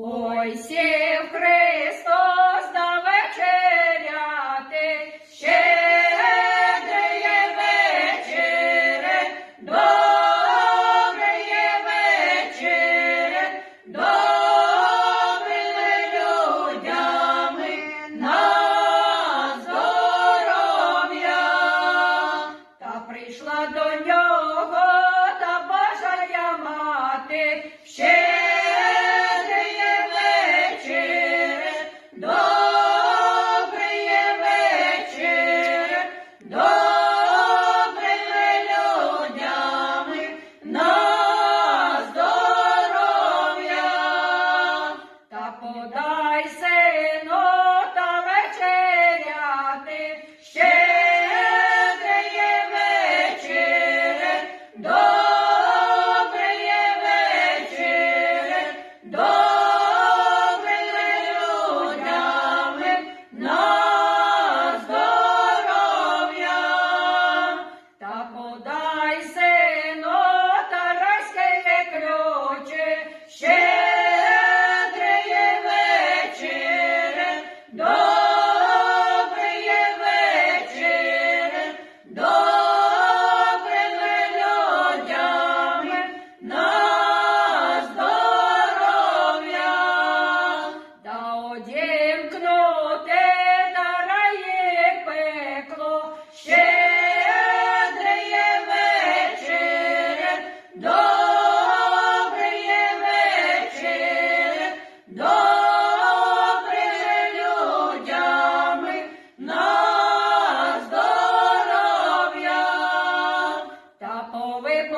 Ой, Христос на вечеряти, щедріє вечере, добрими людями на здоров'я, та прийшла до нього.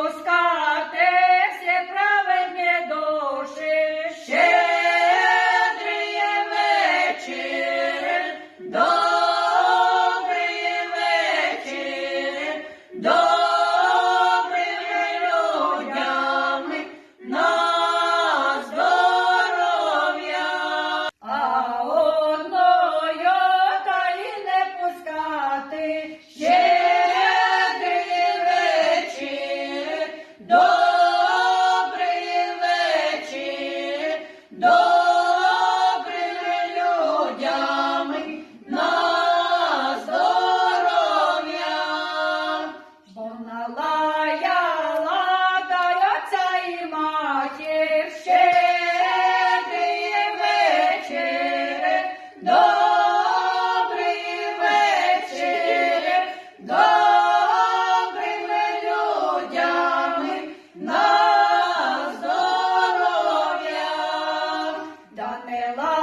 Розказ mela